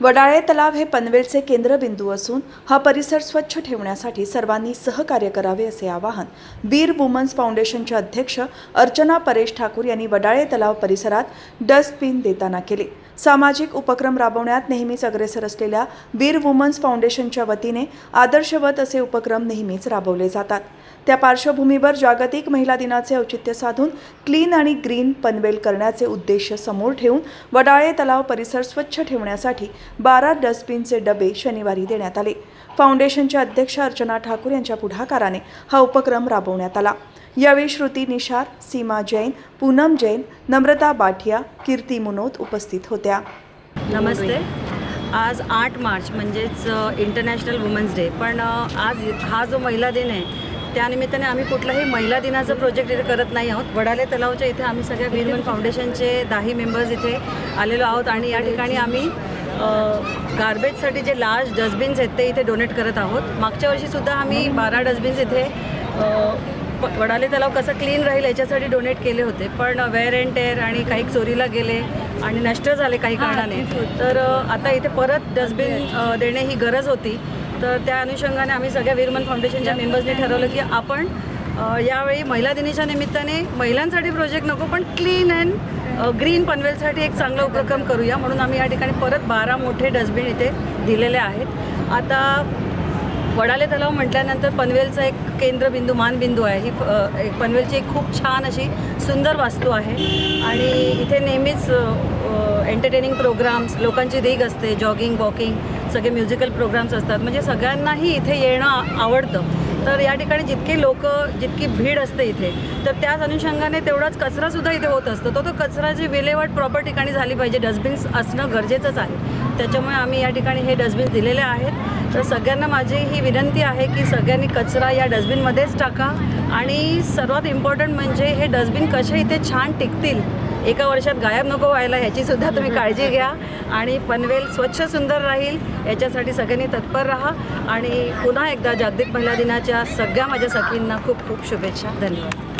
वडाळे तलाव हे पनवेलचे केंद्रबिंदू असून हा परिसर स्वच्छ ठेवण्यासाठी सर्वांनी सहकार्य करावे असे आवाहन बीर वुमन्स फाउंडेशनच्या अध्यक्ष अर्चना परेश ठाकूर यांनी वडाळे तलाव परिसरात डस्टबिन देताना केले. सामाजिक उपक्रम राबवण्यात नेहमीच अग्रेसर असलेल्या वीर वुमन्स फाउंडेशनच्या वतीने आदर्शवत असे उपक्रम नेहमीच राबवले जातात. त्या पार्श्वभूमीवर जागतिक महिला दिनाचे औचित्य साधून क्लीन आणि ग्रीन पनवेल करण्याचे उद्देश समोर ठेवून वडाळे तलाव परिसर स्वच्छ ठेवण्यासाठी बारा डस्टबिनचे डबे शनिवारी देण्यात आले. फाउंडेशनच्या अध्यक्ष अर्चना ठाकूर यांच्या पुढाकाराने हा उपक्रम राबवण्यात आला. यावेळी श्रुती निशार सीमा जैन पूनम जैन नम्रता बाठिया कीर्ती मुनोत उपस्थित होत्या. नमस्ते. आज आठ मार्च म्हणजेच इंटरनॅशनल वुमन्स डे पण आज हा जो महिला दिन आहे त्यानिमित्ताने आम्ही कुठलाही महिला दिनाचं प्रोजेक्ट इथे करत नाही आहोत. वडाले तलावच्या इथे आम्ही सगळ्या वीरमन फाउंडेशनचे दाही मेंबर्स इथे आलेलो आहोत आणि या ठिकाणी आम्ही गार्बेजसाठी जे लार्ज डस्टबिन्स आहेत ते इथे डोनेट करत आहोत. मागच्या वर्षीसुद्धा आम्ही बारा डस्टबिन्स इथे वडाले तलाव कसं क्लीन राहील याच्यासाठी डोनेट केले होते. पण वेअर अँड टेअर आणि काही चोरीला गेले आणि नष्ट झाले काही कारणाने. तर आता इथे परत डस्टबिन देणे ही गरज होती. तर त्या अनुषंगाने आम्ही सगळ्या वीरमन फाउंडेशनच्या मेंबर्सने ठरवलं की आपण यावेळी महिला दिनाच्या निमित्ताने महिलांसाठी प्रोजेक्ट नको पण क्लीन अँड ग्रीन पनवेलसाठी एक चांगला उपक्रम करूया. म्हणून आम्ही या ठिकाणी परत बारा मोठे डस्टबिन इथे दिलेले आहेत. आता वडाले तलाव म्हटल्यानंतर पनवेलचा एक केंद्रबिंदू मानबिंदू आहे. ही एक पनवेलची एक खूप छान अशी सुंदर वास्तू आहे. आणि इथे नेहमीच एंटरटेनिंग प्रोग्राम्स लोकांची रीग असते जॉगिंग वॉकिंग सगळे म्युझिकल प्रोग्राम्स असतात. म्हणजे सगळ्यांनाही इथे येणं आवडतं. तर या ठिकाणी जितके लोक जितकी भीड असते इथे तर त्याच अनुषंगाने तेवढाच कचरासुद्धा इथे होत असतो. तो तो कचराची विल्हेवाट प्रॉपर ठिकाणी झाली पाहिजे. डस्टबिन्स असणं गरजेचंच आहे. त्याच्यामुळे आम्ही या ठिकाणी हे डस्टबिन्स दिलेले आहेत. तर सगळ्यांना माझी ही विनंती आहे की सगळ्यांनी कचरा या डस्टबिनमध्येच टाका. आणि सर्वात इम्पॉर्टंट म्हणजे हे डस्टबिन कसे इथे छान टिकतील एका वर्षात गायब नको व्हायला ह्याची सुद्धा तुम्ही काळजी घ्या. आणि पनवेल स्वच्छ सुंदर राहील याच्यासाठी सगळ्यांनी तत्पर राहा. आणि पुन्हा एकदा जागतिक महिला दिनाच्या सगळ्या माझ्या सखींना खूप खूप शुभेच्छा. धन्यवाद.